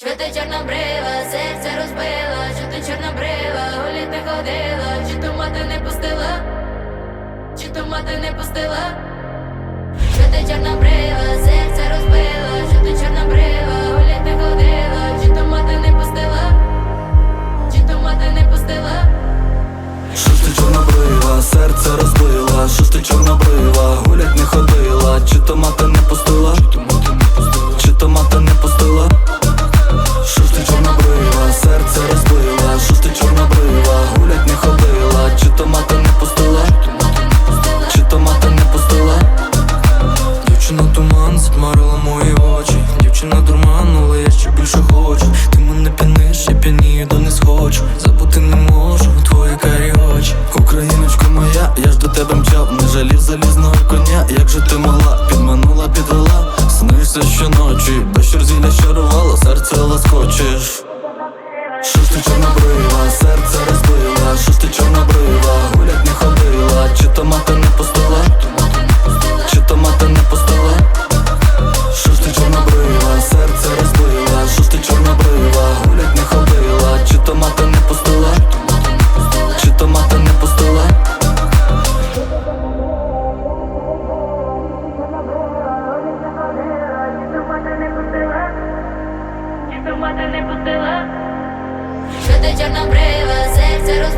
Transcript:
Що ти чорнобрива, серце розбила, що ти чорнобрива, гулі не ходила, чи то мати не пустила, чи то мати не пустила, що ти чорнобрива, затьмарила мої очі. Дівчина дурманула, я ще більше хочу. Ти мене п'яниш, я п'янію, до не схочу. Забути не можу твої карі очі. Україночко моя, я ж до тебе мчав. Не жалів залізного коня, як же ти могла? Підманула, підвела, снишся щоночі. Без щорзілля щарувала, серце ласкочеш. Що ж ти чорнобрива, серце розбила, що ж ти чорнобрива, гулять не ходила, чи то мати мати не пустила, що ти чорнобрива, серце розбила,